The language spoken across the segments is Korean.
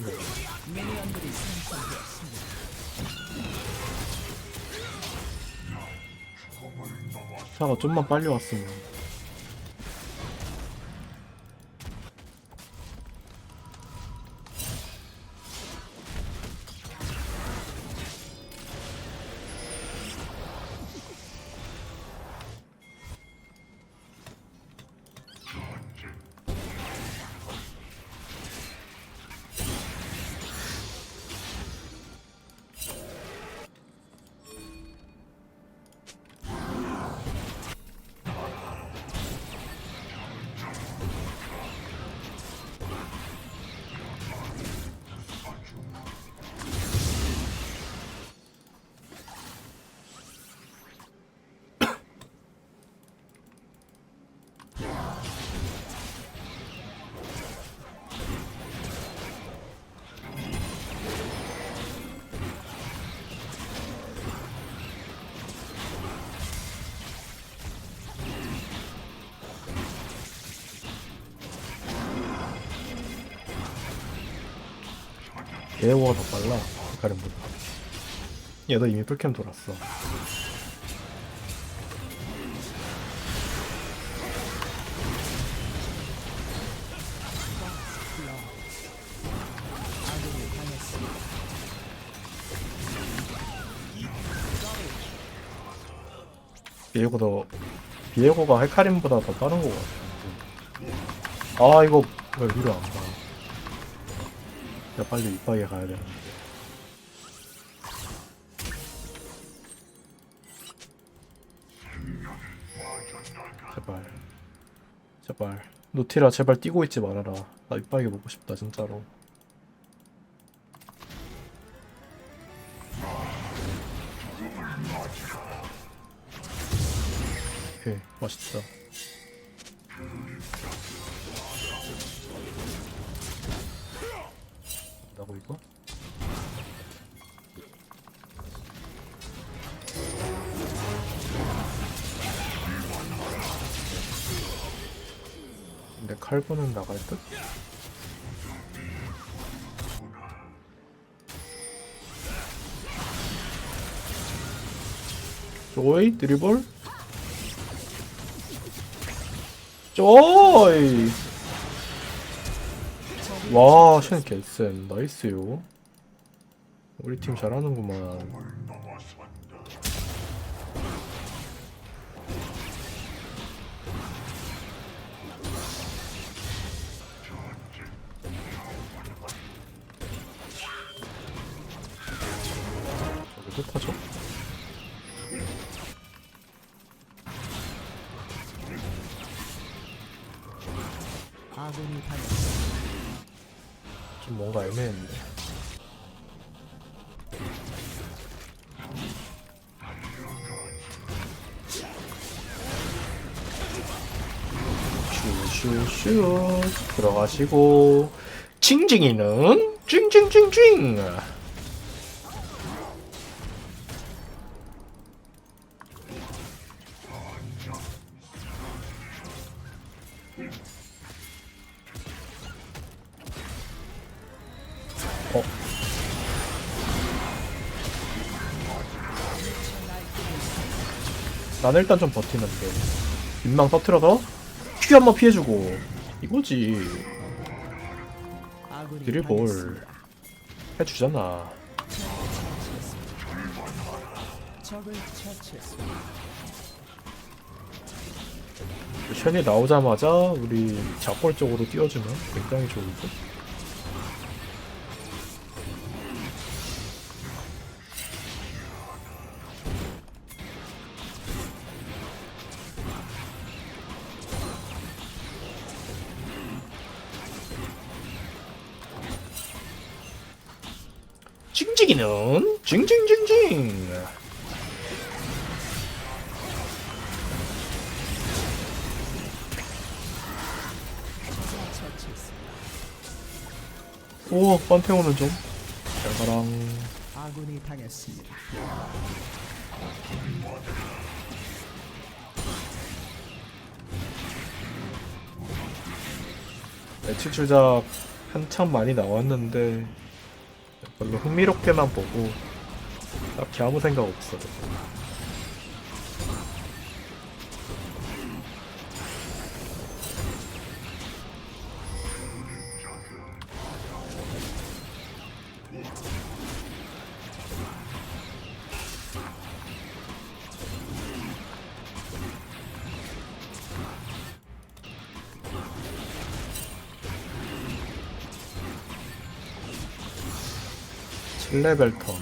생성되었습니다. 차가 좀만 빨리 왔으면. 예고가 더 빨라. 가림보다. 얘도 이미 풀캠 돌았어. 비에고도 비에고가 헤카림보다 더 빠른 것 같아. 아 이거 왜 위로 안 가? 야 빨리 이빠게 가야 되는데. 제발 제발 노티라 제발 뛰고 있지 말아라. 나 이빠게 보고 싶다 진짜로. 오케이 맛있다. 나고 이거? 근데 칼보는 나갈 듯? 조이 드리블? 쪼이 와, 쉔 개쌤 나이스요. 우리 팀 잘하는구만. 저기 흩어져? 아군이 당했습니다. 좀 뭔가 애매했는데. 슈슈슈 들어가시고 징징이는 징징징징 나는 일단 좀 버티는데 민망 터트려서 큐 한 번 피해주고. 이거지. 당했습니다. 해주잖아. 션이 나오자마자 우리 작골 쪽으로 띄워주면 굉장히 좋을 듯 징징이는 징징징징. 오 판테온은 좀 잘가랑 아군이 당했습니다. 매치 출작 한참 많이 나왔는데 별로 흥미롭게만 보고 딱히 아무 생각 없어. 칠레벨 턴.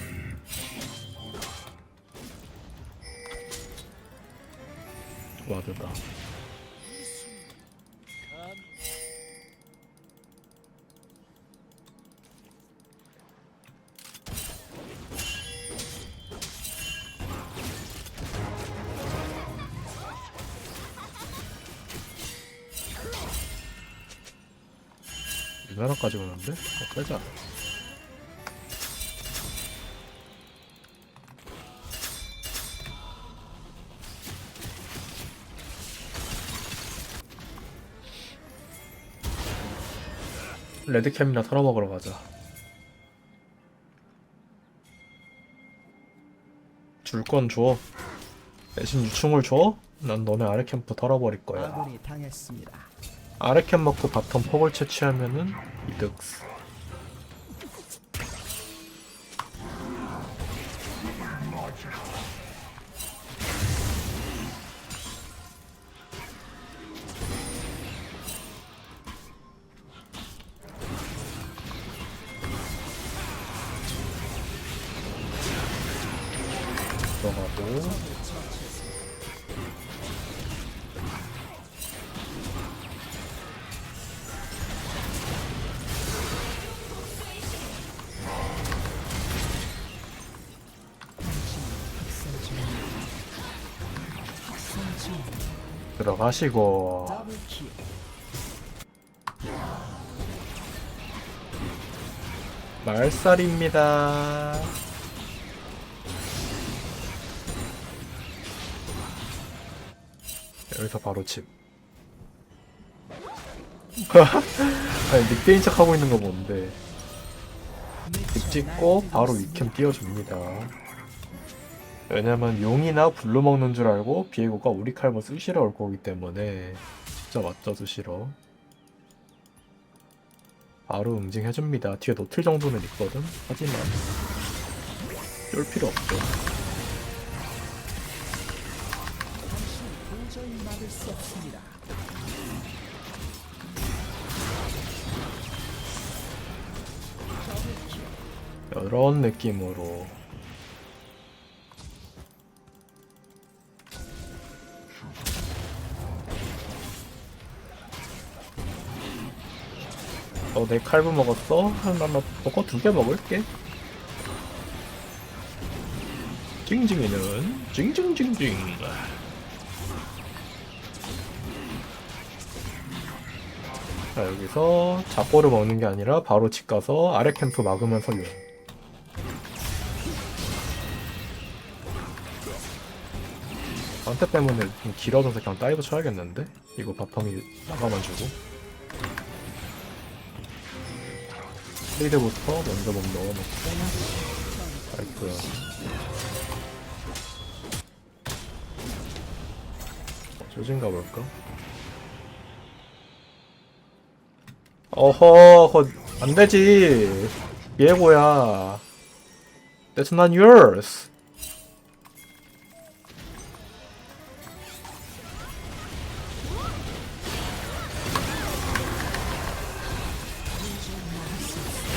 와드다. 이나라까지 오는데? 어, 빼자. 레드캠이나 털어먹으러 가자. 줄 건 줘. 대신 유충을 줘? 난 너네 아래 캠프 털어버릴 거야. 아군이 당했습니다. 아래 캠 먹고 바텀 폭을 채취하면은 이득. 들 학살 중. 들어가시고. 말살입니다. 여기서 바로 집. 아니 닉대인 척 하고 있는 거 뭔데? 집 찍고 바로 위캠 띄워줍니다. 왜냐면 용이나 블루 먹는 줄 알고 비에고가 우리 칼모 쓰시러 올 거기 때문에 진짜 맞죠 쓰시러. 바로 응징해줍니다. 뒤에 노틀 정도는 있거든. 하지만 쫄 필요 없죠. 이런 느낌으로. 너내 칼부 먹었어? 나나 먹어 두개 먹을게. 징징이는 징징징징. 자 여기서 잡보를 먹는 게 아니라 바로 집 가서 아래 캠프 막으면서 용 한테 때문에 좀 길어져서 그냥 다이브 쳐야겠는데? 이거 바텀이 나가만 주고. 스리드부터 먼저 몸 넣어놓고. 어, 조진가 볼까? 어허 그거 안되지. 예고야. That's not yours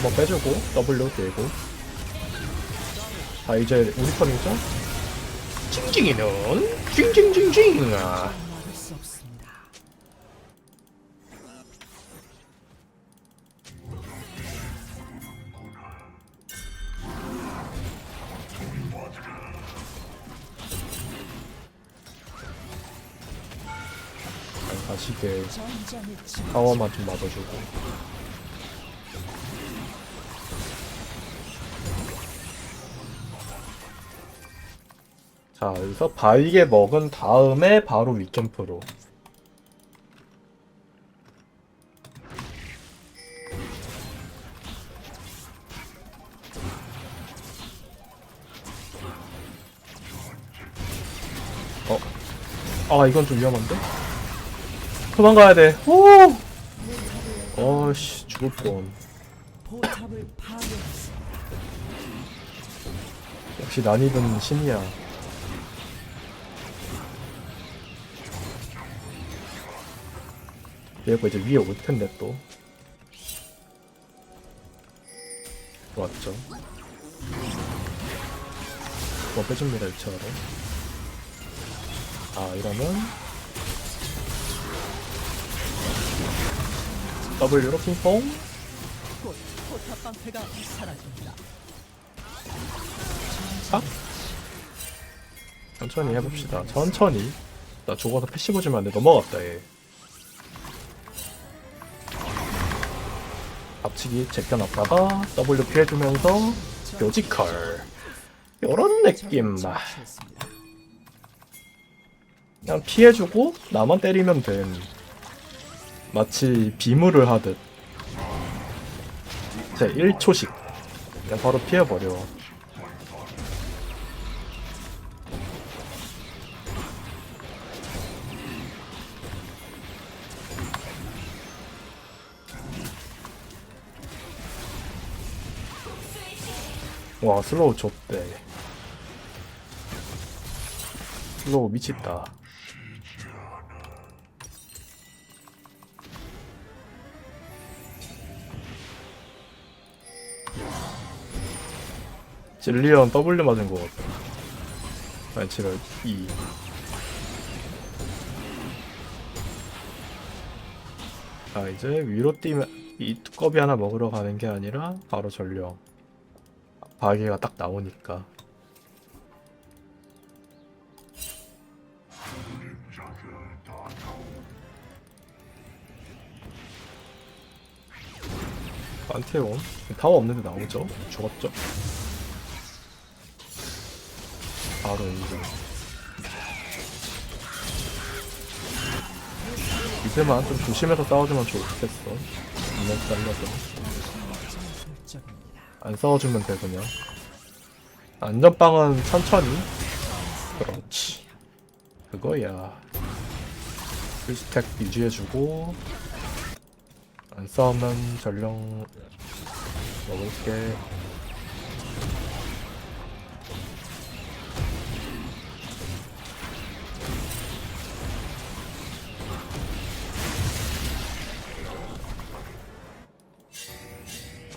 한번 빼주고 W 대고 자 이제 우리 턴이죠? 징징이는 징징징징 아. 침. 파워만 좀 맞아주고 자, 여기서 바위게 먹은 다음에 바로 위캠프로. 어. 아, 이건 좀 위험한데? 도망가야 돼. 오! 어씨, 죽을 뻔. 역시 난이도는 신이야. 얘가 이제 위에 올 텐데 또. 왔죠. 뭐 빼줍니다, 2차로. 아, 이러면. W로 핑퐁. 아? 천천히 해봅시다. 천천히. 나 죽어서 패시브 주면 안 돼. 넘어갔다, 얘. 앞치기 제껴놨다가 W 피해주면서 묘지컬. 요런 느낌. 아. 그냥 피해주고 나만 때리면 됨. 마치 비무를 하듯. 제 1초씩. 그냥 바로 피해버려. 와 슬로우 줬대. 슬로우 미쳤다. 질리언 W 맞은 것 같다 아니 제가 E. 자 이제 위로 뛰면 이 두꺼비 하나 먹으러 가는 게 아니라 바로 전령 바위가 딱 나오니까 판테온 타워 없는데 나오죠? 죽었죠? 바로 인정 이제만 좀 조심해서 싸워주면 좋겠어 인력 전술적입니다. 안 싸워주면 돼 그냥. 안전빵은 천천히. 그렇지. 그거야. 풀스택 유지해주고 안 싸우면 전령 먹을게.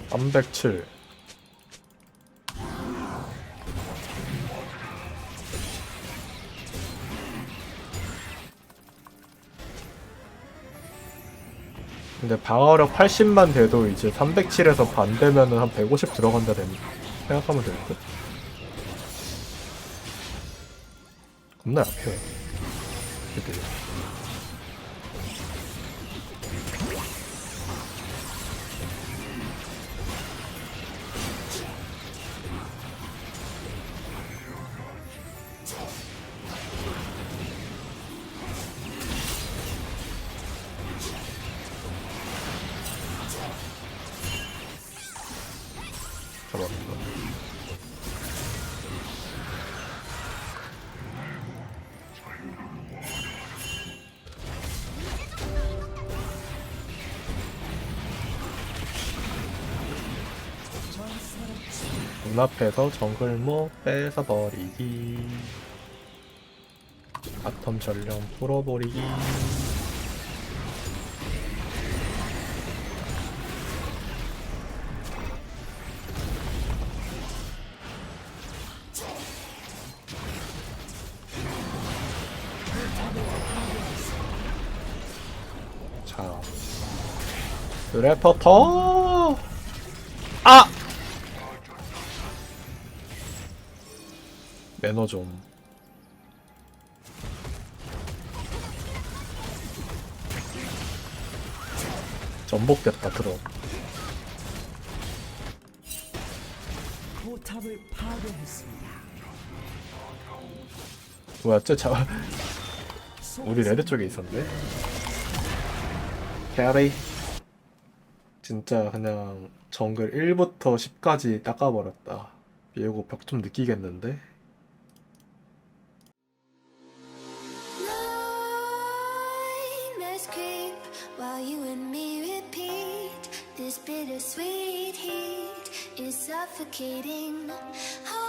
(307) 근데 방어력 80만 돼도 이제 307에서 반대면은 한 150 들어간다 된 생각하면 될 듯. 겁나 약해. 눈앞에서 정글모 뺏어버리기. 바텀 전령 풀어버리기. 자. 드래퍼터! 아! 매너 좀. 전복됐다 들어 포탑을 파괴했습니다. 뭐야 쟤 자... 우리 레드 쪽에 있었네? 캐리? 진짜 그냥 정글 1부터 10까지 닦아버렸다. 비에고 벽 좀 느끼겠는데? Bittersweet heat is suffocating. Oh,